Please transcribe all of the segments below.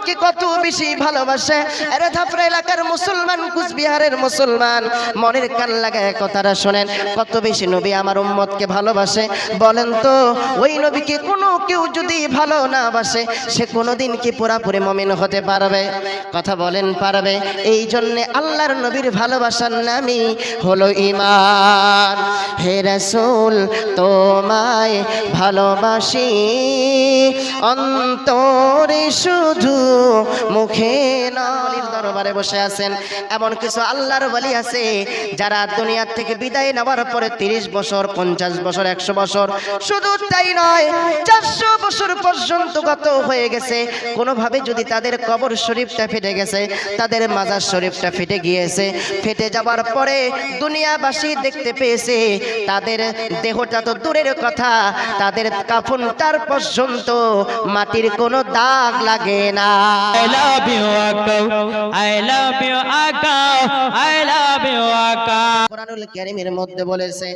উম্মতকে কত বেশি ভালোবাসে? আরে ধাপড়া এলাকার মুসলমান, কুচবিহারের মুসলমান। মনের কান লাগায় কথাটা শোনেন, কত বেশি নবী আমার উম্মতকে ভালোবাসে? বলেন তো, ওই নবীকে কোনো কেউ যদি ভালো না বাসে, সে কোনোদিন কি পুরাপুরি মমিন হতে পারবে? কথা বলেন, পারবে। এই জন্যে আল্লাহর নবীর ভালোবাসার নামই হলো ইমান হে রসুল, তোমায় ভালোবাসি। অন্তরে শুধু মুখে দরবারে বসে আছেন। এমন কিছু আল্লাহর বলি আছে, যারা দুনিয়ার থেকে বিদায় নেওয়ার পরে তিরিশ বছর, পঞ্চাশ বছর, একশো বছর, শুধু তাই নয়, চারশো বছর পর্যন্ত গত হয়ে গেছে। কোনোভাবে যদি তাদের কবর শরীফটা ফেটে গেছে, তাদের মাজার শরীফটা ফেটে গিয়েছে। ফেটে যাওয়ার পরে দুনিয়াবাসী দেখতে পেয়েছে, তাদের দেহটা তো দূরের কথা, তাদের কাফনটার পর্যন্ত মাটির কোনো দাগ লাগে না। I love you, Aka. I love you, Aka. I love you, Akko. কোরআনুল কারীমের মধ্যে বলেছে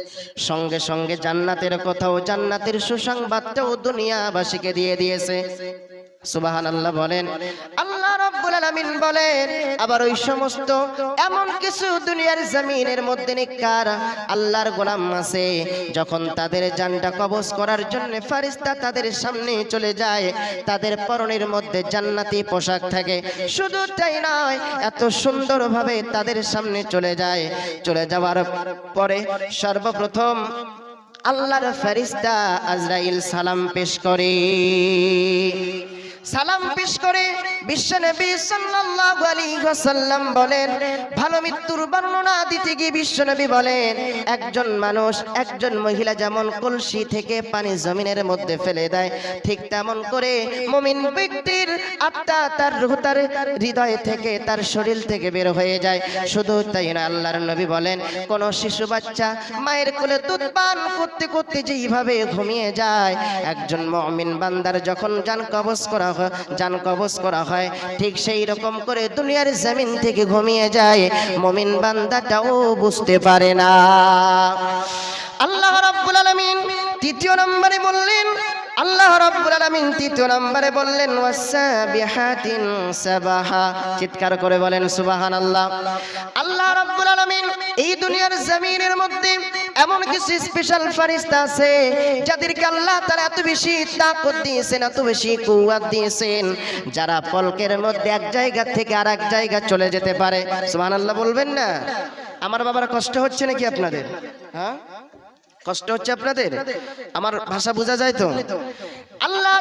সঙ্গে সঙ্গে জান্নাতের কথাও জান্নাতের সুসংবাদটাও দুনিয়াবাসীকে দিয়ে দিয়েছে সুবাহান বলেন। আল্লাহ রাব্বুল আলামিন বলেন, আবার ওই সমস্ত এমন কিছু দুনিয়ার জমিনের মধ্যে নিকার আল্লাহর গোলাম আছে, যখন তাদের জানটা কবজ করার জন্য ফারিস্তা তাদের সামনে চলে যায়, তাদের পরনের মধ্যে জান্নাতি পোশাক থাকে। শুধু তাই নয়, এত সুন্দরভাবে তাদের সামনে চলে যায়। চলে যাওয়ার পরে সর্বপ্রথম আল্লাহর ফেরিস্তা আজরাইল সালাম পেশ করে। সালাম পেশ করে বিশ্বনবী সাল্লাল্লাহু আলাইহি ওয়াসাল্লাম বলেন, ভালো মৃত্যুর বর্ণনা দিতে গিয়ে বিশ্বনবী বলেন, একজন মানুষ, একজন মহিলা যেমন কলসি থেকে পানি জমিনের মধ্যে ফেলে দেয়, ঠিক তেমন করে মুমিন ব্যক্তির আত্মা তার রূহ, তার হৃদয় থেকে, তার শরীর থেকে বের হয়ে যায়। শুধু তাই না, আল্লাহর নবী বলেন, কোন শিশু বাচ্চা মায়ের কোলে দুধ পান করতে করতে যেইভাবে ঘুমিয়ে যায়, একজন মুমিন বান্দার যখন জান কবজ করা হয় কবজ করা হয়। ঠিক সেই রকম করে দুনিয়ার জমিন থেকে ঘুমিয়ে যায়। মমিন বান্দাটাও বুঝতে পারে না। আল্লাহ রব্বুল আলামিন তৃতীয় নম্বরে বললেন আল্লাহ রাব্বুল আলামিন তৃতীয় নম্বরে বললেন ওয়াসাবিহাতিন সাবাহা। চিৎকার করে বলেন, সুবহানাল্লাহ। আল্লাহ রাব্বুল আলামিন এই দুনিয়ার জমিনের মধ্যে এমন কিছু স্পেশাল ফারিস্তা আছে, যাদেরকে আল্লাহ তারা এত বেশি তাকত দিয়েছেন, এত বেশি কুয়াত দিয়েছেন, যারা পলকের মধ্যে এক জায়গা থেকে আর এক জায়গা চলে যেতে পারে। সুবহানাল্লাহ বলবেন না? আমার বাবার কষ্ট হচ্ছে নাকি আপনাদের? হ্যাঁ? কষ্ট হচ্ছে আপনাদের? আমার ভাষা বোঝা যায় তো? আল্লাহ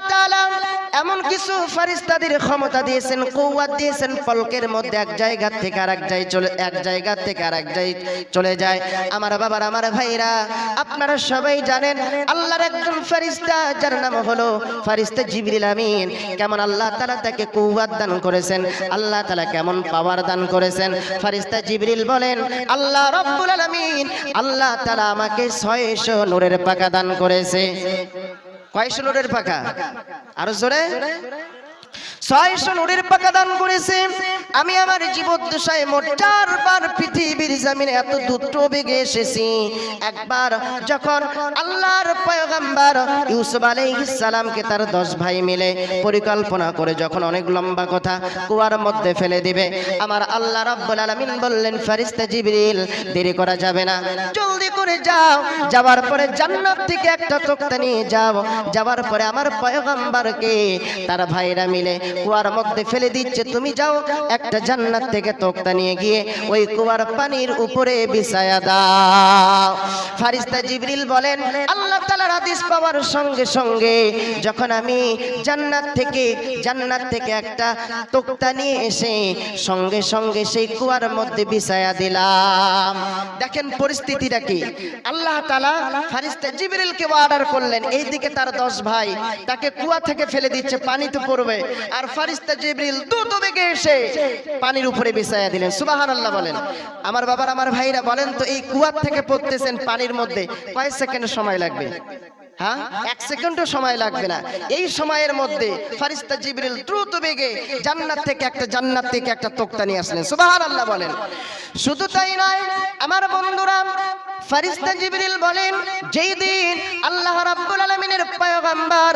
এমন কিছু ফারিস্তাদের ক্ষমতা দিয়েছেন কৌয়াত দিয়েছেন, পলকের মধ্যে এক জায়গা থেকে আর এক চলে, এক জায়গা থেকে আর এক চলে যায়। আমার বাবার, আমার ভাইরা, আপনারা সবাই জানেন, আল্লাহর একজন ফারিস্তা যার নাম হলো ফারিস্তা জিবরিল আমিন। কেমন আল্লাহ তালা তাকে কৌয়াত দান করেছেন, আল্লাহ তালা কেমন পাওয়ার দান করেছেন? ফারিস্তা জিবরিল বলেন, আল্লাহ রব্বুল আলামিন, আল্লাহ তালা আমাকে ছয়শো নূরের পাকা দান করেছে? কয়শো নূরের পাকা আরও জোরে? ছয়শো নূরের পাকা দান করেছে। আমি আমার জীবদ্দশায় মোট চারবার পৃথিবীর জামিনে এত দ্রুত বেগে এসেছি। একবার যখন আল্লাহর পয়গম্বর ইউসুফ সালামকে তার দশ ভাই মিলে পরিকল্পনা করে যখন অনেক লম্বা কথা কুয়ার মধ্যে ফেলে দিবে, আমার আল্লাহ রাব্বুল আলামিন বললেন, ফেরেশতা জিবরিল, দেরি করা যাবে না। জলদি করে যাও। যাওয়ার পরে জান্নাত থেকে একটা তক্তা নিয়ে যাও। যাওয়ার পরে আমার পয়গম্বরকে, তার ভাইরা মিলে কুয়ার মধ্যে ফেলে দিচ্ছে। তুমি যাও, একটা জান্নাত থেকে তক্তা নিয়ে গিয়ে ওই কুয়ার পানির উপরে বিছায়া দাও। ফারিস্তা জিবরিল বলেন, আল্লাহ তাআলার হাদিস পাওয়ার সঙ্গে সঙ্গে যখন আমি জান্নাত থেকে জান্নাত থেকে একটা তক্তা নিয়ে এসে সঙ্গে সঙ্গে সেই কুয়ার মধ্যে বিছায়া দিলাম। দেখেন পরিস্থিতিটা কি? আল্লাহ তাআলা ফারিস্তা জিবরিলকে অর্ডার করলেন। এইদিকে তার দশ ভাই, তাকে কুয়া থেকে ফেলে দিচ্ছে, পানি তো পড়বে। আর ফারিস্তা জিবরিল দ্রুত বেগে এসে পানির উপরে বিছায়া দিলেন। সুবহানাল্লাহ বলেন। আমার বাবার, আমার ভাইরা বলেন তো, এই কুয়ার থেকে পড়তেছেন পানির মধ্যে কয় সেকেন্ড সময় লাগবে? হ্যাঁ? এক সেকেন্ডও সময় লাগবে না। এই সময়ের মধ্যে ফারিস্তা জিবরিল দ্রুত বেগে জান্নাত থেকে একটা জান্নাত থেকে একটা তক্তা নিয়ে আসলেন। সুবহানাল্লাহ বলেন। শুধু তাই নয়, আমার বন্ধুরা ফারিস্তা জিবরিল বলেন, যেই দিন আল্লাহ রাব্বুল আলামিনের পয়গম্বর,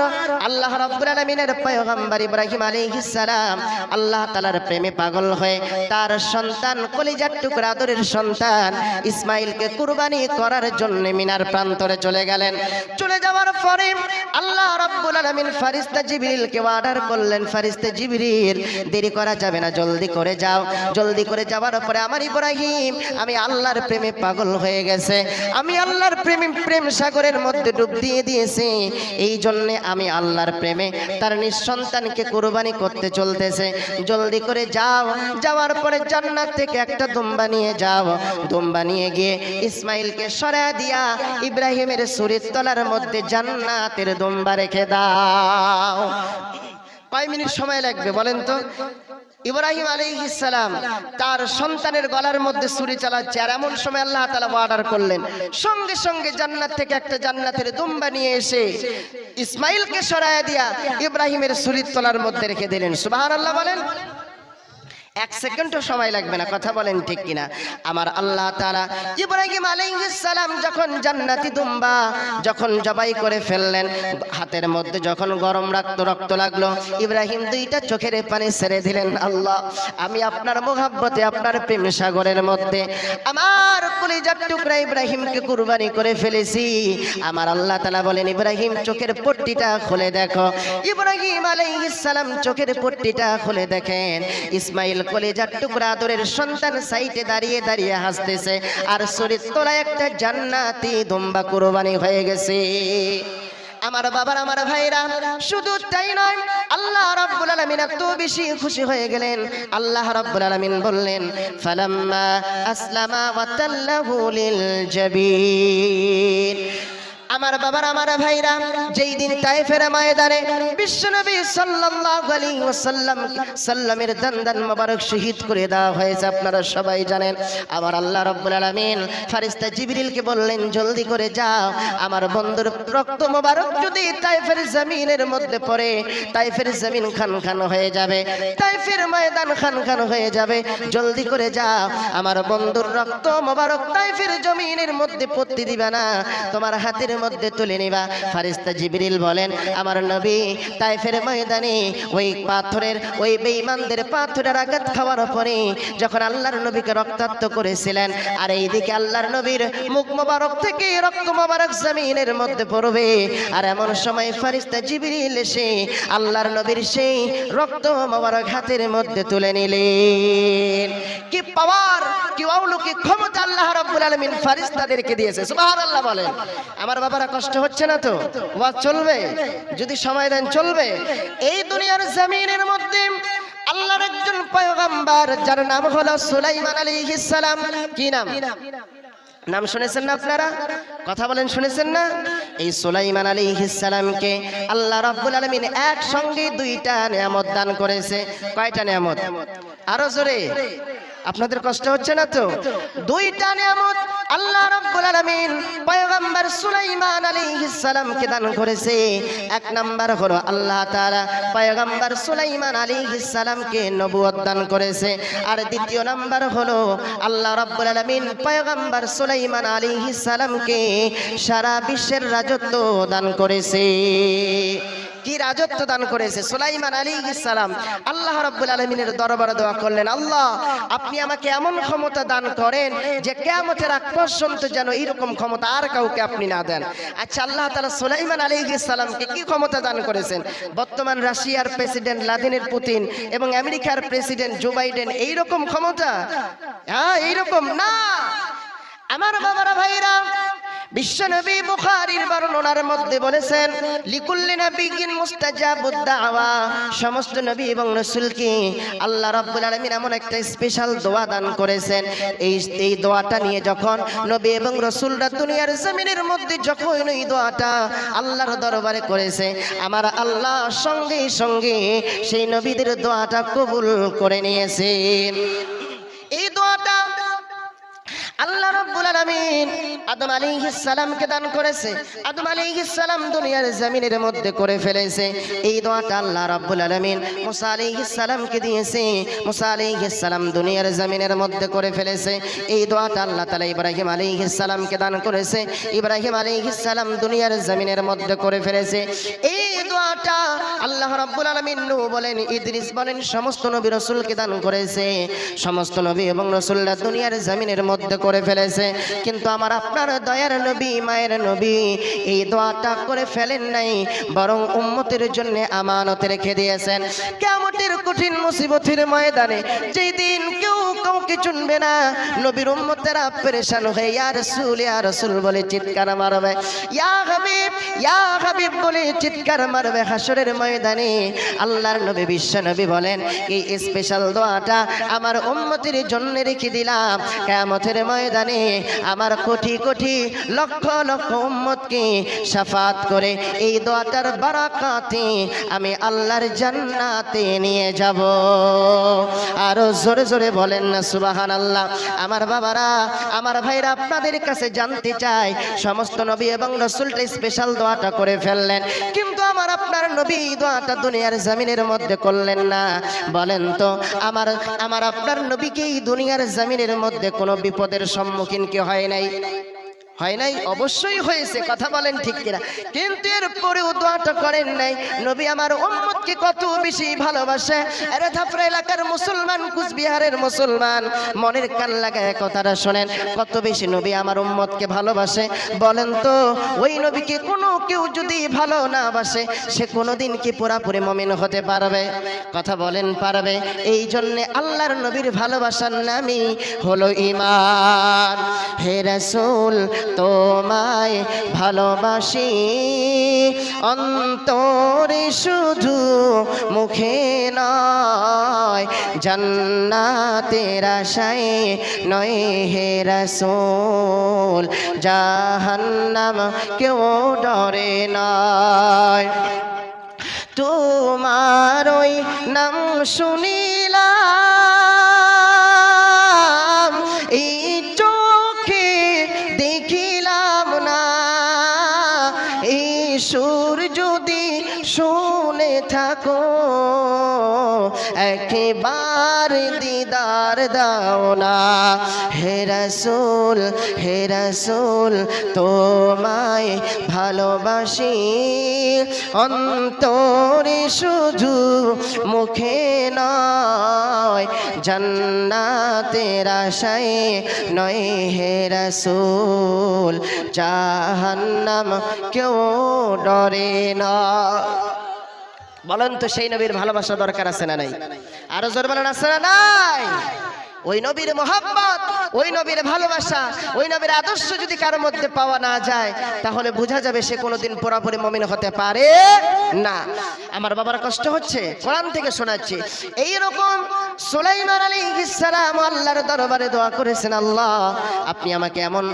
আল্লাহ রাব্বুল আলামিনের পয়গম্বর ইব্রাহিম আলাইহিস সালাম আল্লাহ তাআলার প্রেমে পাগল হয়ে তার সন্তান কলিজার টুকরা আদরের সন্তান ইসমাইলকে কুরবানি করার জন্য মিনার প্রান্তরে চলে গেলেন। চলে যাওয়ার পরে আল্লাহ রাব্বুল আলামিন ফারিস্তা জিবরিলকে অর্ডার করলেন, ফারিস্তা জিবরিল, দেরি করা যাবে না, জলদি করে যাও। জলদি করে যাওয়ার পরে আমার ইব্রাহিম, আমি আল্লাহর প্রেমে পাগল হয়ে গেছে। আমি আল্লাহর প্রেমে, প্রেম সাগরের মধ্যে ডুব দিয়ে দিয়েছি। এই জন্যে আমি আল্লাহর প্রেমে তার নিঃসন্তানকে কুরবানি করতে চলতেছে। জলদি করে যাও, যাওয়ার পরে জান্নাত থেকে একটা দুম্বা নিয়ে যাও। দুম্বা নিয়ে গিয়ে ইসমাইলকে সরা দিয়া ইব্রাহিমের সুরের তলার মধ্যে জান্নাতের দুম্বা রেখে দাও। কয় মিনিট সময় লাগবে, বলেন তো। ইব্রাহিম সালাম তার সন্তানের গলার মধ্যে ছুরি চালাচ্ছে, আর এমন সময় আল্লাহ তাআলা অর্ডার করলেন। সঙ্গে সঙ্গে জান্নাত থেকে একটা জান্নাতের দুম্বা নিয়ে এসে ইসমাইলকে সরায় দিয়া ইব্রাহিমের ছুরির তলার মধ্যে রেখে দিলেন। সুবহানাল্লাহ বলেন। এক সেকেন্ডও সময় লাগবে না, কথা বলেন ঠিক কিনা। আমার আল্লাহ তাআলা ইব্রাহিম সালাম যখন জান্নাতি দুম্বা, যখন জবাই করে ফেললেন, হাতের মধ্যে যখন গরম রক্ত রক্ত লাগল, ইব্রাহিম দুইটা চোখের পানি ছেড়ে দিলেন, আল্লাহ, আমি আপনার মোহাব্বতে, আপনার প্রেম সাগরের মধ্যে আমার কলিজার টুকরা ইব্রাহিমকে কুরবানি করে ফেলেছি। আমার আল্লাহ তালা বলেন, ইব্রাহিম, চোখের পট্টিটা খুলে দেখো। ইব্রাহিম সালাম চোখের পট্টিটা খুলে দেখেন, ইসমাইল কলিজার টুকরা আদরের সন্তান সাইটে দাঁড়িয়ে দাঁড়িয়ে হাসতেছে। আর শরীর তোলায় একটা জান্নাতি দুম্বা কুরবানি হয়ে গেছে। আমার বাবার, আমার ভাইরা, শুধু তাই নয়, আল্লাহ রাব্বুল আলামিন এত বেশি খুশি হয়ে গেলেন। আল্লাহ রাব্বুল আলামিন বললেন, ফালাম্মা আসলামা ওয়া তাল্লাহু লিল জাবিন। আমার বাবার, আমার ভাইরা, যেই দিন তাইফের ময়দানে বিশ্বনবী সাল্লাল্লাহু আলাইহি ওয়াসাল্লাম সাল্লামের দান্দান মোবারক শহীদ করে দেওয়া হয়েছে, আপনারা সবাই জানেন। আমার আল্লাহ রাব্বুল আলামিন ফেরেশতা জিবরিলকে বললেন, জলদি করে যাও, আমার বন্ধুর রক্ত মোবারক যদি তাইফের জমিনের মধ্যে পড়ে, তাইফের জমিন খান খান হয়ে যাবে, তাইফের ময়দান খান খান হয়ে যাবে, জলদি করে যাও, আমার বন্ধুর রক্ত মোবারক তাইফের জমিনের মধ্যে পড়তে দিবে না, তোমার হাতের মধ্যে তুলে নিবা। ফারিস্তা জিবরিল বলেন, আমার নবী তাইফের ময়দানে ওই পাথরের, ওই বেঈমানদের পাথরের আঘাত খাওয়ার পরে যখন আল্লাহর নবীকে রক্তাক্ত করেছিলেন, আর এইদিকে আল্লাহর নবীর মুখ মোবারক থেকে রক্ত মোবারক জমিনের মধ্যে পড়বে, আর এমন সময় ফারিস্তা জিবরিল এসে আল্লাহর নবীর সেই রক্ত মোবারক হাতের মধ্যে তুলে নিলেন। কি পাওয়ার, কি অলৌকিক ক্ষমতা আল্লাহ রাব্বুল আলামিন ফারিস্তাদেরকে দিয়েছে, সুবহানাল্লাহ বলেন। আমার বাবারা, কষ্ট হচ্ছে না তো? ওয়াজ চলবে? যদি সময় দেন চলবে। এই দুনিয়ার জমিনের মধ্যে আল্লাহর একজন পয়গম্বর, যার নাম হলো সুলাইমান আলাইহিস সালাম। কি নাম? নাম শুনেছেন না আপনারা? কথা বলেন, শুনেছেন না? এই সুলাইমান আলাইহিস সালামকে আল্লাহ রাব্বুল আলামিন একসঙ্গে দুইটা নিয়ামত দান করেছে। কয়টা নিয়ামত? আরও জোরে। আপনাদের কষ্ট হচ্ছে না তো? দুইটা নিয়ামত আল্লাহ রাব্বুল আলামিন পয়গম্বর সুলাইমান আলাইহিস সালামকে দান করেছে। এক নাম্বার হলো আল্লাহ তাআলা পয়গম্বর সুলাইমান আলাইহিস সালামকে নবুয়ত দান করেছে। আর দ্বিতীয় নাম্বার হলো আল্লাহ রাব্বুল আলামিন পয়গম্বর সুলাইমান আলাইহিস সালামকে সারা বিশ্বের রাজত্ব দান করেছে। কি রাজত্ব দান করেছে? সুলাইমান আলাইহিস সালাম। আল্লাহ রাব্বুল আলমিনের দরবারে দোয়া করলেন, আল্লাহ, আপনি আমাকে এমন ক্ষমতা দান করেন যে কিয়ামতের আগ পর্যন্ত যেন এইরকম ক্ষমতা আর কাউকে আপনি না দেন। আচ্ছা আল্লাহ তাআলা সুলাইমান আলাইহিস সালামকে কি ক্ষমতা দান করেছেন? বর্তমান রাশিয়ার প্রেসিডেন্ট লাদিনের পুতিন এবং আমেরিকার প্রেসিডেন্ট জো বাইডেন এই রকম ক্ষমতা? হ্যাঁ এইরকম না। আমার বাবারা ভাইরা বিশ্বনবী বুখারীর বর্ণনার মধ্যে বলেছেন, লিকুল্লি নবিয়িন মুস্তাজাবুদ দাওয়া। সমস্ত নবী এবং রাসূলকে আল্লাহ রাব্বুল আলামিন এমন একটা স্পেশাল দোয়া দান করেছেন। এই এই দোয়াটা নিয়ে যখন নবী এবং রাসূলরা দুনিয়ার জমিনের মধ্যে যখন এই দোয়াটা আল্লাহর দরবারে করেছে, আমার আল্লাহ সঙ্গে সঙ্গে সেই নবীদের দোয়াটা কবুল করে নিয়েছেন এই দোয়াটা আল্লাহ রাব্বুল আলামিন আদম আলাইহিস সালামকে দান করেছে। আদম আলাইহিস সালাম দুনিয়ার জমিনের মধ্যে করে ফেলেছে। এই দোয়াটা আল্লাহ রাব্বুল আলামিন মুসা আলাইহিস সালামকে দিয়েছে। মুসা আলাইহিস সালাম দুনিয়ার জমিনের মধ্যে করে ফেলেছে। এই দোয়াটা আল্লাহ তাআলা ইব্রাহিম আলাইহিস সালামকে দান করেছে। ইব্রাহিম আলাইহিস সালাম দুনিয়ার জমিনের মধ্যে করে ফেলেছে। এই দোয়াটা আল্লাহ রাব্বুল আলামিন নূহ বলেন, ইদ্রিস বলেন, সমস্ত নবী রাসূলকে দান করেছে। সমস্ত নবী এবং রাসূলরা দুনিয়ার জমিনের মধ্যে করে ফেলেছে। কিন্তু আমার আপনার দয়ার নবী, মায়ের নবী, এই দোয়াটা করে ফেলেন নাই, বরং উম্মতের জন্য আমানত রেখে দিয়েছেন। কিয়ামতের কঠিন মুসিবতের ময়দানে যেই দিন কেউ কাউকে চুনবে না, নবীর উম্মতেরা পেরেশান হয়ে, ইয়া রাসূল ইয়া রাসূল বলে চিৎকার মারবে। ইয়া হাবিব ইয়া হাবিব বলে চিৎকার মারবে হাসরের ময়দানে। আল্লাহর নবী, বিশ্ব নবী বলেন, এই স্পেশাল দোয়াটা আমার উম্মতের জন্য রেখে দিলাম। কিয়ামতের ময়দানে আমার কোটি কোটি লক্ষ লক্ষ উম্মতকে সাফাত করে এই দোয়াটার বারাকাতে আমি আল্লাহর জান্নাতে নিয়ে যাব। আরও জোরে জোরে বলেন না সুবাহান আল্লাহ আমার বাবারা, আমার ভাইরা আপনাদের কাছে জানতে চাই, সমস্ত নবী এবং রসুলটা স্পেশাল দোয়াটা করে ফেললেন, কিন্তু আমার আপনার নবী দোয়াটা দুনিয়ার জমিনের মধ্যে করলেন না। বলেন তো, আমার আমার আপনার নবীকে এই দুনিয়ার জমিনের মধ্যে কোনো বিপদের সম্মুখীন কি হয় নাই। হয় নাই? অবশ্যই হয়েছে কথা বলেন ঠিক কিনা। কিন্তু এর পরেও দোয়াটা করেন নাই। নবী আমার উম্মতকে কত বেশি ভালোবাসে। আরে থাপড়া এলাকার মুসলমান কুচবিহারের মুসলমান। মনের কান লাগায় কথাটা শোনেন। কত বেশি নবী আমার উম্মতকে ভালোবাসে। বলেন তো ওই নবীকে কোনো কেউ যদি ভালো না বাসে সে কোনোদিন কি পুরাপুরি মমিন হতে পারবে? কথা বলেন পারবে। এই জন্যে আল্লাহর নবীর ভালোবাসার নামই হলো ইমান হে রাসূল তোমায় ভালোবাসি। অন্তরে শুধু মুখে নয়, জান্নাতের আশায় নয় হে রাসূল, জাহান্নাম কেউ ডরে নয়। তোমার ওই নাম শুনিলাম দিদার দাও না। হে রাসূল হে রাসূল, তোমায় ভালোবাসি। অন্তরে শুধু মুখে নয়, জান্নাতের আশায় নয় হে রাসূল, জাহান্নাম কেউ ডরে না। বলেন তো সেই নবীর ভালোবাসা দরকার আছে না নাই? আরও জোর বলেন, আছে না নাই? ওই নবীর মোহাম্মত ওই নবীর ভালোবাসা, ওই নবীর আদর্শ যদি কারোর মধ্যে পাওয়া না যায়, তাহলে বোঝা যাবে সে কোনোদিন পুরাপুরি মমিন হতে পারে না। আমার বাবার কষ্ট হচ্ছে, কোরআন থেকে শোনাচ্ছি। এইরকম সুলাইমান আলাইহিস সালাম আল্লাহর দরবারে দোয়া করেছেন আল্লাহ। আপনি আমাকে এমন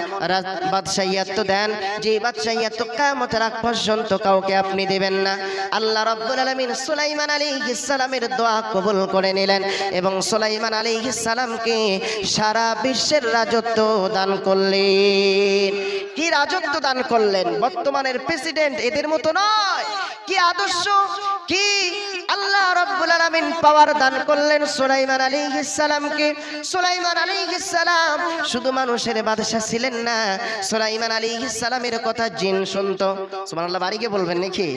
বাদশাহিয়াত্ব দেন, যে বাদশাহিয়াত্ব কিয়ামতের আগ পর্যন্ত কাউকে আপনি দেবেন না। আল্লাহ রাব্বুল আলামিন সুলাইমান আলাইহিস সালামের দোয়া কবুল করে নিলেন এবং সুলাইমান আলাইহিস সালামকে সারা বিশ্বের রাজত্ব দান করলেন। কি রাজত্ব দান করলেন? বর্তমানের প্রেসিডেন্ট এদের মতো নয়। কি আদর্শ? কি আল্লাহ রাব্বুল আলামিন পাওয়ার দান করলেন সুলাইমান আলাইহিস সালামকে? সুলাইমান আলাইহিস সালাম শুধু মানুষের বাদশা ছিলেন না। সুলাইমান আলাইহিস সালামের কথা জিন শুনতো। সুবহানাল্লাহ বাড়িকে বলবেন নাকি?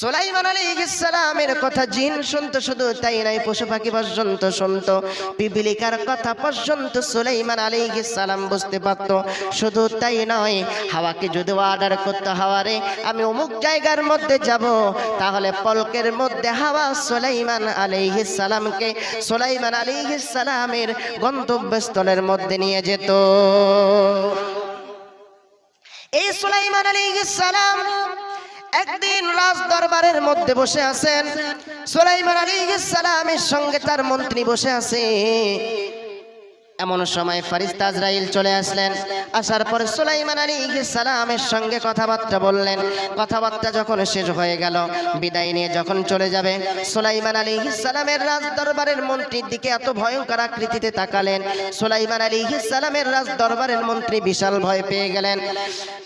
সুলাইমান আলাইহিস সালামের কথা জিন শুনতো, শুধু তাই নাই, পশু পাখি পর্যন্ত শুনতো। পিপিলিকার কথা পর্যন্ত সুলাইমান আলাইহিস সালাম বুঝতে পারতো। শুধু তাই নয় হাওয়াকে যদি অর্ডার করতে হাওয়ারে আমি অমুক জায়গার মধ্যে যাব। তাহলে পলকের মধ্যে হাওয়া সোলাইমান সালামকে সুলাইমান সালামের গন্তব্যস্থলের মধ্যে নিয়ে যেত। এই সুলাইমান সালাম একদিন রাজ দরবারের মধ্যে বসে আছেন। সুলাইমান আলাইহিস সালামের সঙ্গে তার মন্ত্রী বসে আছে। এমন সময় ফারিস্তা আজরাইল চলে আসলেন। আসার পর সুলাইমান আলী সালামের সঙ্গে কথাবার্তা বললেন। কথাবার্তা যখন শেষ হয়ে গেল, বিদায় নিয়ে যখন চলে যাবে, সুলাইমান আলী সালামের রাজ দরবারের মন্ত্রীর দিকে এত ভয়ঙ্কর আকৃতিতে তাকালেন। সুলাইমান আলী সালামের রাজ দরবারের মন্ত্রী বিশাল ভয় পেয়ে গেলেন।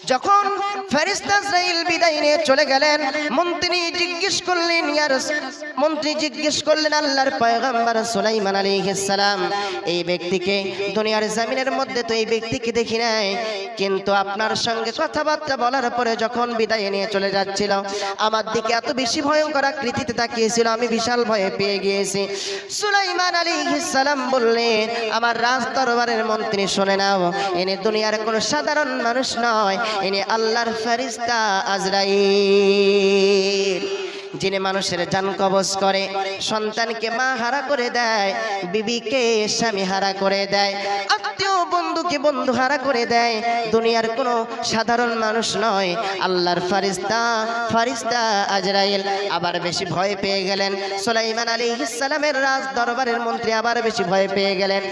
যখন ফেরিস্তা ইসরাইল বিদায় নিয়ে চলে গেলেন, মন্ত্রী জিজ্ঞেস করলেন ইয়া রাস- মন্ত্রী জিজ্ঞেস করলেন আল্লাহর পয়গম্বর সুলাইমান আলাইহিস সালাম, এই ব্যক্তিকে দুনিয়ার জমিনের মধ্যে তো এই ব্যক্তিকে দেখি নাই। কিন্তু আপনার সঙ্গে কথাবার্তা বলার পরে যখন বিদায় নিয়ে চলে যাচ্ছিল, আমার দিকে এত বেশি ভয়ঙ্কর আকৃতিতে তাকিয়েছিল, আমি বিশাল ভয়ে পেয়ে গিয়েছি। সুলাইমান আলাইহিস সালাম বললেন আমার রাজ দরবারের মন্ত্রী শুনে নাও এনে দুনিয়ার কোনো সাধারণ মানুষ নয়, ইনি আল্লাহর ফেরিস্তা আজরাইল। যিনি মানুষের জান কবজ করে, সন্তানকে মা হারা করে দেয়, বিবিকে স্বামী হারা করে দেয়। বন্ধুকে বন্ধু হারা করে দেয়। দুনিয়ার কোনো সাধারণ মানুষ নয়। আল্লাহর ফারিস্তা ফারিস্তা আজরাইল আবার বেশি ভয় পেয়ে গেলেন। সুলাইমান আলী ইসালামের রাজ দরবারের মন্ত্রী আবার বেশি ভয় পেয়ে গেলেন।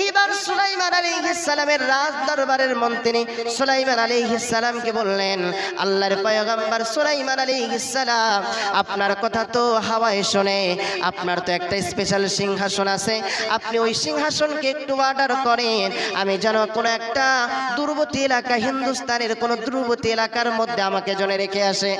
এইবার সুলাইমান আলী ইসালামের রাজ দরবারের মন্ত্রী সুলাইমান আলী ইসালামকে বললেন, আল্লাহর পয়গম্বর সুলাইমান আলী ইসালাম আপনার কথা তো হাওয়ায় শোনে। আপনার তো একটা স্পেশাল সিংহাসন আছে। আপনি ওই সিংহাসনকে একটু অর্ডার করেন। আমি যেন কোনো একটা দূরবর্তী এলাকা, হিন্দুস্তানের কোনো দূরবর্তী এলাকার মধ্যে আমাকে জনে রেখে আসে।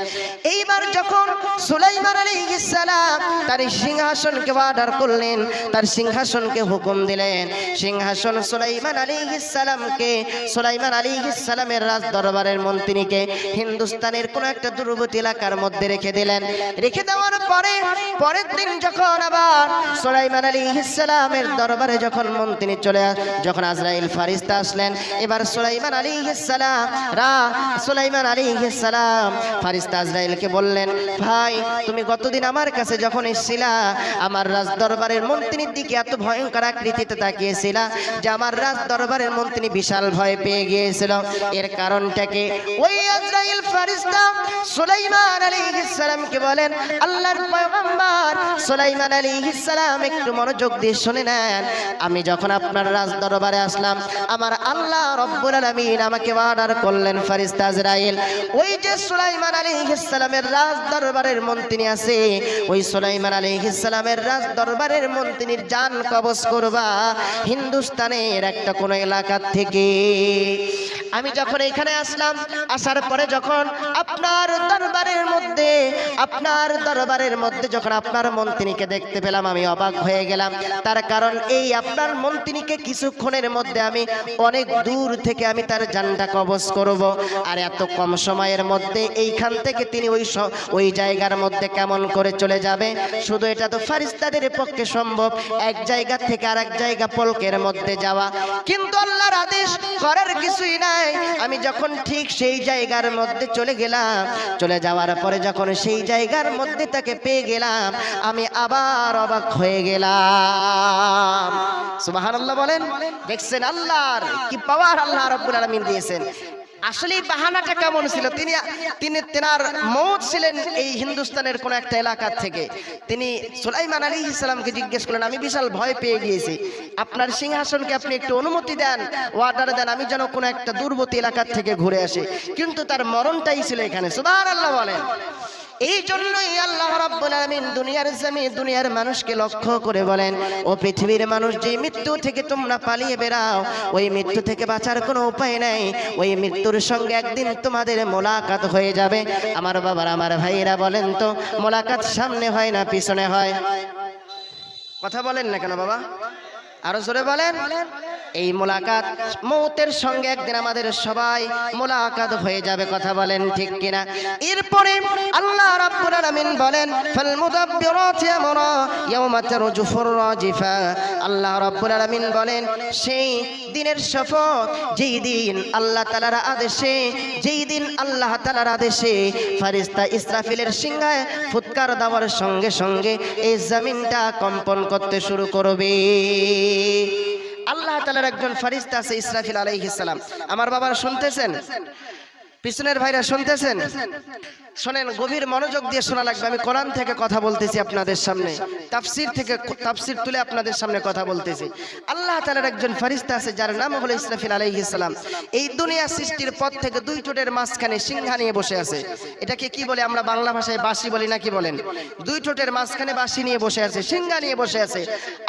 এইবার যখন সুলাইমান আলী ইসালাম তার সিংহাসনকে অর্ডার করলেন, তার সিংহাসনকে হুকুম দিলেন, সিংহাসন সুলাইমান আলী ইসালামকে সুলাইমান আলী ইসালামের রাজ দরবারের মন্ত্রীকে হিন্দুস্তানের কোনো একটা দূরবর্তী এলাকার মধ্যে রেখে দিলেন। রেখে দেওয়ার পরে, পরের দিন যখন আবার সুলাইমান আলী ইসালামের দরবারে যখন মন্ত্রী চলে যখন আজরাইল ফারিস্তা আসলেন। এবার সুলাইমান আলী ইসালাম রা, সুলাইমান আলী ইসালাম ফারিস্তা আজরাইলকে বললেন, ভাই, তুমি গতদিন আমার কাছে যখন এসেছিলা, আমার রাজ দরবারের মন্ত্রীর দিকে এত ভয়ঙ্কর আকৃতিতে তাকিয়েছিলা যে আমার রাজ দরবারের মন্ত্রী বিশাল ভয় পেয়ে গিয়েছিল। এর কারণটাকে ওই আজরাইল ফারিস্তা সুলাইমান আলাইহিস সালামকে বলেন, আল্লাহর পয়গম্বর সুলাইমান আলাইহিস সালাম, একটু মনোযোগ দিয়ে শুনে নেন। আমি যখন আপনার রাজ দরবারে আসলাম আমার আল্লাহ রব্বুল আলামিন আমাকে অর্ডার করলেন ফারিস্তা আজরাইল ওই যে সুলাইমান আলাইহিস সালামের রাজ দরবারের মন্ত্রী আছে, ওই সুলাইমান আলাইহিস সালামের রাজ দরবারের মন্ত্রীর জান কবজ করবা। হিন্দুস্তানের একটা কোনো এলাকা থেকে আমি যখন এখানে আসলাম, আসার পরে যখন আপনার দরবারের মধ্যে, আপনার দরবারের মধ্যে যখন আপনার মন্ত্রীকে দেখতে পেলাম, আমি অবাক হয়ে গেলাম। তার কারণ এই আপনার মন্ত্রীকে কিছুক্ষণের মধ্যে আমি অনেক দূর থেকে আমি তার জানটা কবজ করব। আর এত কম সময়ের মধ্যে এইখান থেকে তিনি ওই ওই জায়গার মধ্যে কেমন করে চলে যাবে? শুধু এটা তো ফারিস্তাদের পক্ষে সম্ভব। এক জায়গা থেকে আর এক জায়গা পলকের মধ্যে যাওয়া। কিন্তু আল্লাহর আদেশ করার কিছুই নাই। আমি যখন ঠিক সেই জায়গার মধ্যে চলে গেলাম, চলে যাওয়ার পরে যখন সেই জায়গার মধ্যে তাকে পেয়ে গেলাম, আমি আবার অবাক হয়ে গেলাম। সুবহানাল্লাহ বলেন, দেখছেন আল্লাহর কি পাওয়ার আল্লাহ রব্বুল আলমিন দিয়েছেন। আসলে এই বাহানাটা কেমন ছিল? তিনি তিনি, তেনার মৌত ছিলেন এই হিন্দুস্তানের কোন একটা এলাকার থেকে। তিনি সুলাইমান আলী ইসলামকে জিজ্ঞেস করলেন, আমি বিশাল ভয় পেয়ে গিয়েছি। আপনার সিংহাসনকে আপনি একটু অনুমতি দেন ওয়ার্ডার দেন, আমি যেন কোনো একটা দুর্বতী এলাকার থেকে ঘুরে আসি। কিন্তু তার মরণটাই ছিল এখানে। সুদার আল্লাহ বলেন। এই জন্যই আল্লাহ রাব্বুল আলামিন দুনিয়ার জমি, দুনিয়ার মানুষকে লক্ষ্য করে বলেন, ও পৃথিবীর মানুষ, যে মৃত্যু থেকে তোমরা পালিয়ে বেরাও ওই মৃত্যু থেকে বাঁচার কোনো উপায় নাই। ওই মৃত্যুর সঙ্গে একদিন তোমাদের মোলাকাত হয়ে যাবে। আমার বাবার, আমার ভাইয়েরা বলেন তো, মোলাকাত সামনে হয় না, পিছনে হয়? কথা বলেন না কেন বাবা? আরও জোরে বলেন। এই মোলাকাত মৌতের সঙ্গে একদিন আমাদের সবাই মোলাকাত হয়ে যাবে, কথা বলেন ঠিক কিনা? এরপরে আল্লাহ রাব্বুল আলামিন বলেন ফাল মুদাব্বিরাতি আমরা ইয়াওমা তারজুফুর রাজিফা। আল্লাহ রাব্বুল আলামিন বলেন, সেই দিনের শপথ, যেই দিন আল্লাহ তাআলার আদেশে, যেই দিন আল্লাহ তাআলার আদেশে ফারিস্তা ইসরাফিলের সিংহায় ফুৎকার দেওয়ার সঙ্গে সঙ্গে এই জমিনটা কম্পন করতে শুরু করবে। আল্লাহ তালার একজন ফারিস্তা আছে ইসরাফিল আলাইহিস আমার বাবার শুনতেছেন? পিছনের ভাইরা শুনতেছেন? শোনেন, গভীর মনোযোগ দিয়ে শোনা লাগবে। আমি কোরআন থেকে কথা বলতেছি আপনাদের সামনে। তাফসির থেকে তাফসির তুলে আপনাদের সামনে কথা বলতেছি। আল্লাহ তাআলার একজন ফেরেশতা আছে, যার নাম হলো ইসরাফিল আলাইহিস সালাম। এই দুনিয়া সৃষ্টির পর থেকে দুই ঠোঁটের মাঝখানে সিংহা নিয়ে বসে আছে। এটাকে কি বলে আমরা বাংলা ভাষায় বাঁশি বলি না কি বলেন? দুই ঠোঁটের মাঝখানে বাঁশি নিয়ে বসে আছে, সিংহা নিয়ে বসে আছে।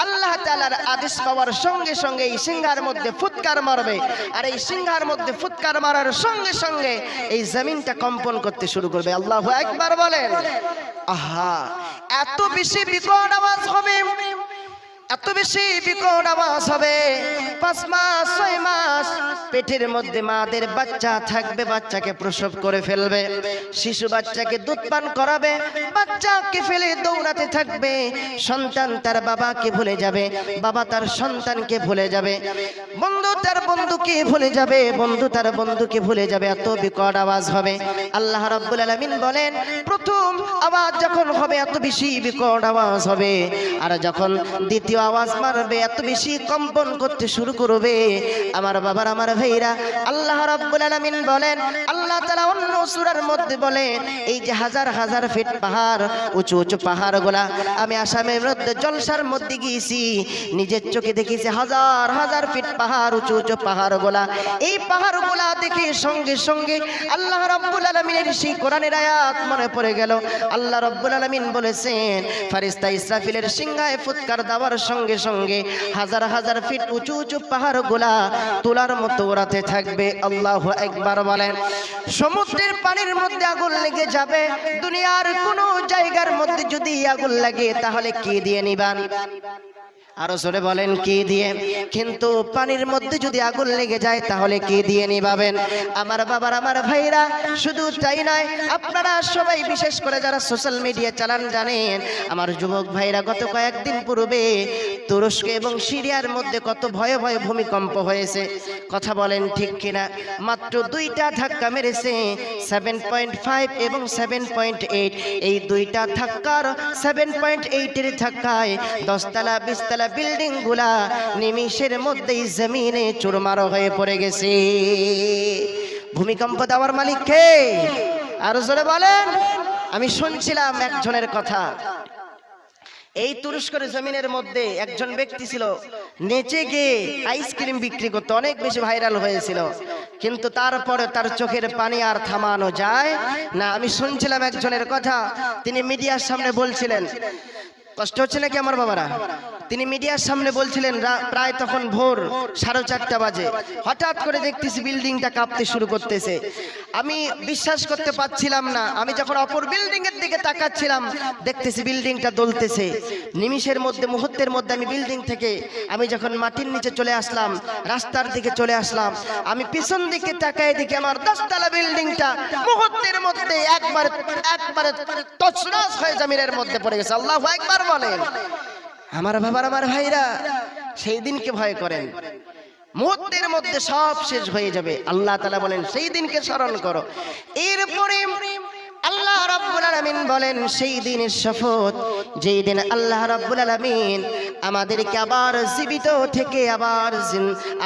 আল্লাহ তালার আদেশ পাওয়ার সঙ্গে সঙ্গে এই সিংহার মধ্যে ফুৎকার মারবে। আর এই সিংহার মধ্যে ফুৎকার মারার সঙ্গে সঙ্গে এই জমিনটা কম্পন করতে শুরু করবে। আল্লাহ একবার বলেন। আহা এত বেশি বিকট আওয়াজ হবে। এত বেশি বিকট আওয়াজ হবে। পাঁচ মাস, ছয় মাস পেটের মধ্যে মাদের বাচ্চা থাকবে, বাচ্চাকে প্রসব করে ফেলবে। শিশু বাচ্চাকে দুধ পান করাবে, বাচ্চাকে ফেলে দৌড়াতে থাকবে। সন্তান তার বাবাকে ভুলে যাবে, বাবা তার সন্তানকে ভুলে যাবে। বন্ধু তার বন্ধুকে ভুলে যাবে, বন্ধু তার বন্ধুকে ভুলে যাবে, এত বিকট আওয়াজ হবে। আল্লাহ রাব্বুল আলামিন বলেন, প্রথম আওয়াজ যখন হবে, এত বেশি বিকট আওয়াজ হবে। আর যখন দ্বিতীয় আওয়াজ মারবে, এত বেশি কম্পন করতে শুরু করবে। আমার বাবার, আমার ভাইরা, আল্লাহ রাব্বুল আলামিন বলেন, আল্লাহ তাআলা অন্য সূরার মধ্যে বলেন, এই যে হাজার হাজার ফিট পাহাড়, উঁচু উঁচু পাহাড়গুলা, আমি আসামের মধ্যে জলসার মধ্যে গিয়েছি, নিজের চোখে দেখেছি হাজার হাজার ফিট পাহাড়, উঁচু উঁচু পাহাড়গুলা। এই পাহাড়গুলা দেখে সঙ্গে সঙ্গে আল্লাহ রাব্বুল আলামিনের সেই কোরআনের আয়াত মনে পড়ে গেল। আল্লাহ রাব্বুল আলামিন বলেছেন ফারিস্তা ইসরাফিলের সিংহায় ফুৎকার দেওয়ার সঙ্গে সঙ্গে হাজার হাজার ফিট উঁচু উঁচু পাহাড় গোলা তোলার মতো ওরাতে থাকবে। আল্লাহ একবার বলেন, সমুদ্রের পানির মধ্যে আগুন লেগে যাবে। দুনিয়ার কোনো জায়গার মধ্যে যদি আগুন লাগে, তাহলে কি দিয়ে নিবান? আরও জোরে বলেন, কি দিয়ে? কিন্তু পানির মধ্যে যদি আগুন লেগে যায়, তাহলে কি দিয়ে নিবাবেন? আমার বাবার, আমার ভাইরা, শুধু তাই নয়, আপনারা সবাই বিশেষ করে যারা সোশ্যাল মিডিয়া চালান জানেন, আমার যুবক ভাইরা, গত কয়েকদিন পূর্বে তুরস্ক এবং সিরিয়ার মধ্যে কত ভয়ে ভয়ে ভূমিকম্প হয়েছে। কথা বলেন ঠিক কিনা? মাত্র দুইটা ধাক্কা মেরেছে সেভেন পয়েন্ট ফাইভ এবং সেভেন পয়েন্ট এইট এই দুইটা ধাক্কার সেভেন পয়েন্ট এইটের ধাক্কায় দশতলা, বিশতলা বিল্ডিংগুলা নিমিষের মধ্যেই জমিনে চুরমারো হয়ে পড়ে গেছে। ভূমিকম্প দেওয়ার মালিক কে? আরও জোরে বলেন, আমি শুনছিলাম একজনের কথা। এই তুরস্কের জমিনের মধ্যে একজন ব্যক্তি ছিল, নেচে গিয়ে আইসক্রিম বিক্রি করতে অনেক বেশি ভাইরাল হয়েছিল। কিন্তু তারপরে তার চোখের পানি আর থামানো যায় না। আমি শুনছিলাম একজনের কথা, তিনি মিডিয়ার সামনে বলছিলেন, কষ্ট হচ্ছে নাকি আমার বাবারা? তিনি মিডিয়ার সামনে বলছিলেন প্রায় তখন ভোর, সাড়ে চারটা বাজে। হঠাৎ করে দেখতেছি বিল্ডিংটা কাঁপতে শুরু করতেছে। আমি বিশ্বাস করতে পারছিলাম না। আমি যখন অপর বিল্ডিং এর দিকে তাকাচ্ছিলাম, দেখতেছি বিল্ডিংটা দলতেছে। নিমিষের মধ্যে, মুহূর্তের মধ্যে আমি বিল্ডিং থেকে, আমি যখন মাটির নিচে চলে আসলাম, রাস্তার দিকে চলে আসলাম, আমি পিছন দিকে তাকায় দেখি আমার দশতলা বিল্ডিংটা মুহূর্তের মধ্যে একবার, একবারে তছনছ হয়ে জমিনের মধ্যে পড়ে গেছে। আল্লাহ একবার বলেন। আমার বাবার, আমার ভাইরা সেই দিনকে ভয় করেন। মুহূর্তের মধ্যে সব শেষ হয়ে যাবে। আল্লাহ তালা বলেন সেই দিনকে স্মরণ করো। এরপরে আল্লাহ রাব্বুল আলামিন বলেন, সেই দিনের শপথ, যেই দিন আল্লাহ রাব্বুল আলামিন আমাদেরকে আবার জীবিত থেকে আবার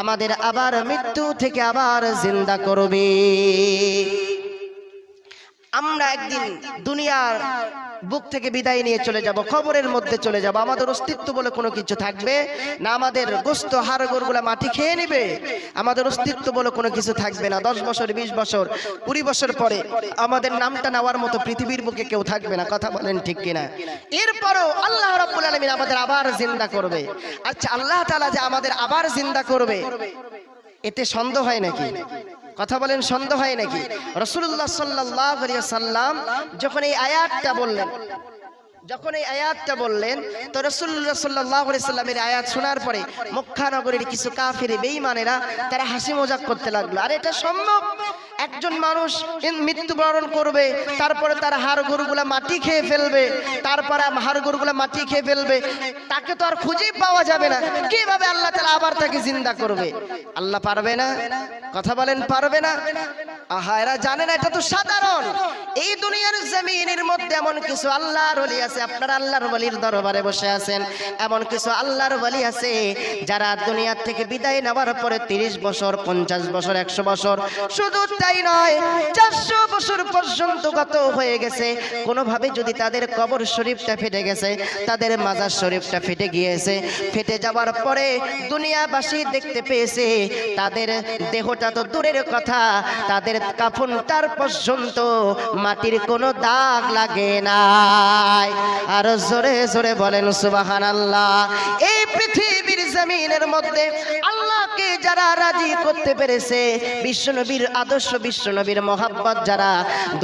আমাদের আবার মৃত্যু থেকে আবার জিন্দা করবে। আমরা একদিন দুনিয়ার বুক থেকে বিদায় নিয়ে চলে যাব খবরের মধ্যে চলে যাব। আমাদের অস্তিত্ব বলে কোনো কিছু থাকবে না। আমাদের গোস্ত হাড়গোড়গুলা মাটি খেয়ে নেবে। আমাদের অস্তিত্ব বলে কোনো কিছু থাকবে না। দশ বছর, বিশ বছর, কুড়ি বছর পরে আমাদের নামটা নেওয়ার মতো পৃথিবীর বুকে কেউ থাকবে না। কথা বলেন ঠিক কিনা? এরপরও আল্লাহ রাব্বুল আলামিন আমাদের আবার জিন্দা করবে। আচ্ছা আল্লাহ তাআলা যে আমাদের আবার জিন্দা করবে, এতে সন্দেহ হয় নাকি? কথা বলেন সন্দেহ হয় নাকি? রসুল্লাহ সাল্লাহ সাল্লাম যখন এই আয়াতটা বললেন যখন এই আয়াতটা বললেন, তো রসুল্লাহ সাল্লাহ সাল্লামের আয়াত শোনার পরে মক্কা নগরের কিছু কাফির, বেঈমানেরা তারা হাসি মজাক করতে লাগল। আর এটা সম্ভব? একজন মানুষ মৃত্যুবরণ করবে, তারপরে তার হাড় গরুগুলা মাটি খেয়ে ফেলবে, তারপরে হাড় গরুগুলা মাটি খেয়ে ফেলবে, তাকে তো আর খুঁজেই পাওয়া যাবে না। কীভাবে আল্লাহ তালা আবার তাকে জিন্দা করবে? আল্লাহ পারবে না? কথা বলেন, পারবে না? আহা, এরা জানে না, এটা তো সাধারণ। এই দুনিয়ার জমিনের মধ্যে এমন কিছু আল্লাহর আছে, আপনারা আল্লাহর বলির দরবারে বসে আছেন। এমন কিছু আল্লাহর বলি আছে যারা দুনিয়ার থেকে বিদায় নেওয়ার পরে তিরিশ বছর, পঞ্চাশ বছর, একশো বছর, শুধু তাই নয়, চারশো বছর পর্যন্ত গত হয়ে গেছে। কোনোভাবে যদি তাদের কবর শরীফটা ফেটে গেছে, তাদের মাজার শরীফটা ফেটে গিয়েছে, ফেটে যাওয়ার পরে দুনিয়াবাসী দেখতে পেয়েছে, তাদের দেহটা তো দূরের কথা, তাদের কাফনটার পর্যন্ত মাটির কোনো দাগ লাগে নাই। আর জোরে জোরে বলেন সুবাহান আল্লাহ এই পৃথিবীর জমিনের মধ্যে আল্লাহকে যারা রাজি করতে পেরেছে, বিশ্বনবীর আদর্শ, বিশ্বনবীর মোহাব্বত যারা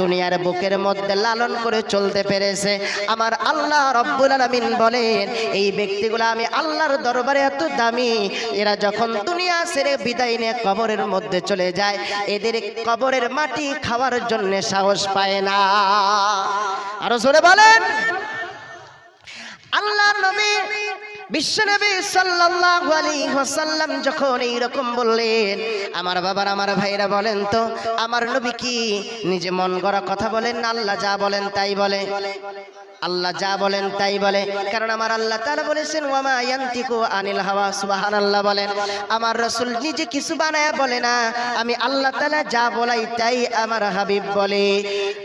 দুনিয়ার বুকের মধ্যে লালন করে চলতে পেরেছে, আমার আল্লাহ রব্বুল আলামিন বলেন, এই ব্যক্তিগুলো আমি আল্লাহর দরবারে এত দামি, এরা যখন দুনিয়া ছেড়ে বিদায় নিয়ে কবরের মধ্যে চলে যায়, এদের কবরের মাটি খাওয়ার জন্য সাহস পায় না। আরও জোরে বলেন। আল্লাহর নবী বিশ্বনবী সাল্লাল্লাহু আলাইহি ওয়াসাল্লাম যখন এই রকম বললেন, আমার বাবার, আমার ভাইরা বলেন তো, আমার নবী কি নিজে মন গড়া কথা বলেন না, আল্লাহ যা বলেন তাই বলে? আল্লাহ যা বলেন তাই বলে। কারণ আমার আল্লাহ তাআলা বলেছেন, ওয়ামা আনিল হাওয়া সুবহানাল্লাহ বলেন। আমার রাসূল নিজে কিছু বানায় বলে না। আমি আল্লাহ তাআলা যা বলাই তাই আমার হাবিব বলে।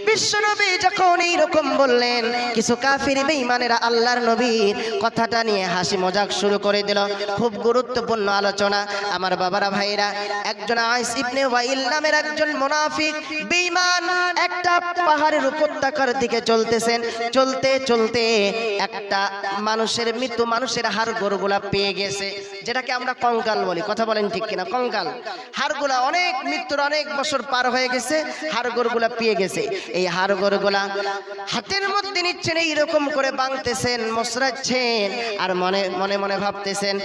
বিশ্বনবী যখন এইরকম বললেন, কিছু কাফির বেঈমানেরা আল্লাহর নবীর কথাটা নিয়ে হাসি মজাক শুরু করে দিল। খুব গুরুত্বপূর্ণ আলোচনা। আমার বাবারা ভাইরা একজন আইস ইবনে ওয়াইল নামের একজন মুনাফিক বেঈমান একটা পাহাড়ের উপত্যকার দিকে চলতেছেন। চলতে চলতে চলতে একটা মানুষের, মৃত্যু মানুষের হাড় গরুগুলা পেয়ে গেছে, যেটাকে আমরা কঙ্কাল বলি। কথা বলেন ঠিক কিনা? কঙ্কাল। হাড়গুলা অনেক, মৃত্যুর অনেক বছর পার হয়ে গেছে হাড় গরুগুলা পেয়ে গেছে। এই হাড় গরুগুলা হাতের মধ্যে নিচ্ছেন, এইরকম করে বাংতেছেন মশরাচ্ছেন আর মনে মনে মনে ভাবতেছেন,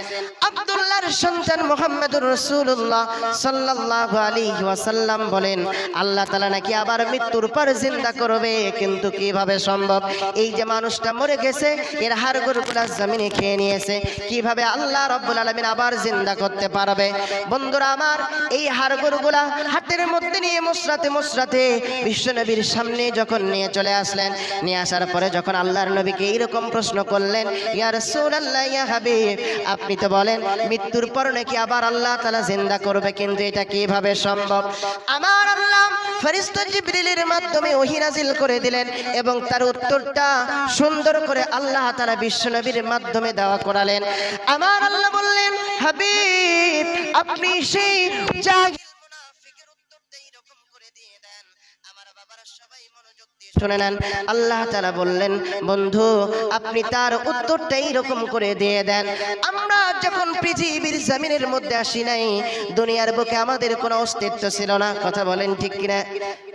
আব্দুল্লাহর সন্তান মোহাম্মদুর রসুল্লাহ সাল্লাল্লাহু আলাইহি ওয়াসাল্লাম বলেন, আল্লাহ তাআলা নাকি আবার মৃত্যুর পর জিন্দা করবে, কিন্তু কীভাবে সম্ভব? এই যে মানুষটা মরে গেছে, এর হাড়গোড়গুলা জমিনে খেয়ে নিয়েছে। কীভাবে আল্লাহ রব্বুল আলামিন আবার জিন্দা করতে পারবে? বন্ধুরা আমার, এই হাড়গোড়গুলা হাতের মধ্যে নিয়ে মুসরাতে মুসরাতে বিশ্বনবীর সামনে যখন নিয়ে চলে আসলেন, নিয়ে আসার পরে যখন আল্লাহর নবীকে এইরকম প্রশ্ন করলেন, ইয়া রাসূলুল্লাহ, ইয়া হাবিব আপনি তো বলেন, মৃত্যুর পর নাকি আবার আল্লাহ তাআলা জিন্দা করবে, কিন্তু এটা কীভাবে সম্ভব? আমার আল্লাহ ফেরেশতা জিবরিলের মাধ্যমে ওহী নাজিল করে দিলেন এবং তার উত্তরটা সুন্দর করে আল্লাহ তাআলা বিশ্বনবীর মাধ্যমে দেওয়া করালেন। আমার আল্লাহ বললেন হাবিব আপনি সেই শুনে নেন। আল্লাহ তাআলা বললেন, বন্ধু, আপনি তার উত্তরটা এইরকম করে দিয়ে দেন। আমরা যখন পৃথিবীর জমিনের মধ্যে আসি নাই, দুনিয়ার বুকে আমাদের কোনো অস্তিত্ব ছিল না। কথা বলেন ঠিক কিনা?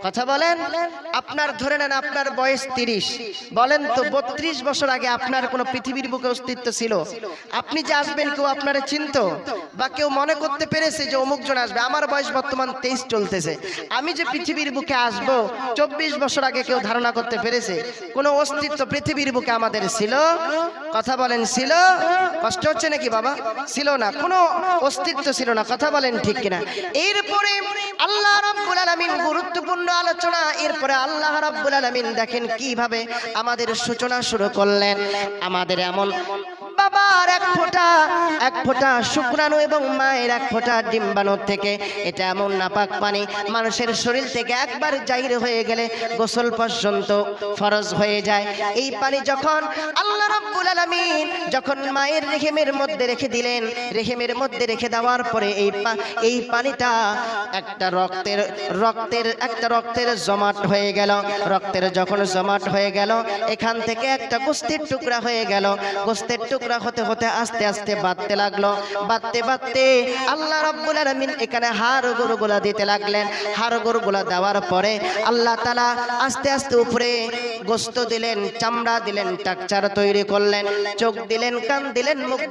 কথা বলেন? আপনার ধরে নেন, আপনার বয়স তিরিশ। বলেন তো, বত্রিশ বছর আগে আপনার কোনো পৃথিবীর বুকে অস্তিত্ব ছিল? আপনি যে আসবেন, কেউ আপনারে চিনতো? বা কেউ মনে করতে পেরেছে যে অমুক জন আসবে? আমার বয়স বর্তমান তেইশ চলতেছে। আমি যে পৃথিবীর বুকে আসব, চব্বিশ বছর আগে কেউ ধারণা করতে পেরেছে। কোনো অস্তিত্ব পৃথিবীর বুকে আমাদের ছিল? কথা বলেন, ছিল? কষ্ট হচ্ছে নাকি বাবা? ছিল না। কোনো অস্তিত্ব ছিল না। কথা বলেন ঠিক কিনা? এরপরে আল্লাহ রাব্বুল আলামিন গুরুত্বপূর্ণ আলোচনা, এরপরে আল্লাহ রাব্বুল আলামিন দেখেন কীভাবে আমাদের সূচনা শুরু করলেন। আমাদের এমন বাবার এক ফোঁটা এক ফোঁটা শুক্রাণু এবং মায়ের এক ফোঁটা ডিম্বাণু থেকে এটা এমন নাপাক পানি। মানুষের শরীর থেকে একবার জাহির হয়ে গেলে গোসল পর্যন্ত ফরজ হয়ে যায়। এই পানি যখন আল্লাহ রাব্বুল আলামিন যখন মায়ের রেহেমের মধ্যে রেখে দিলেন, রেহেমের মধ্যে রেখে দেওয়ার পরে এই এই পানিটা একটা রক্তের রক্তের, একটা রক্তের জমাট হয়ে গেল। রক্তের যখন জমাট হয়ে গেল, এখান থেকে একটা গোস্তের টুকরা হয়ে গেল। গোস্তের টুকরা হতে হতে আস্তে আস্তে বাঁধতে লাগল। বাঁধতে বাঁধতে আল্লাহ রব্বুল আলামিন এখানে হাড় গরুগুলা দিতে লাগলেন। হাড় গরুগুলা দেওয়ার পরে আল্লাহ তালা আস্তে আস্তে উপরে গোস্ত দিলেন, চামড়া দিলেন টাকচার তৈরি করলেন, চোখ দিলেন, কান দিলেন, মুখ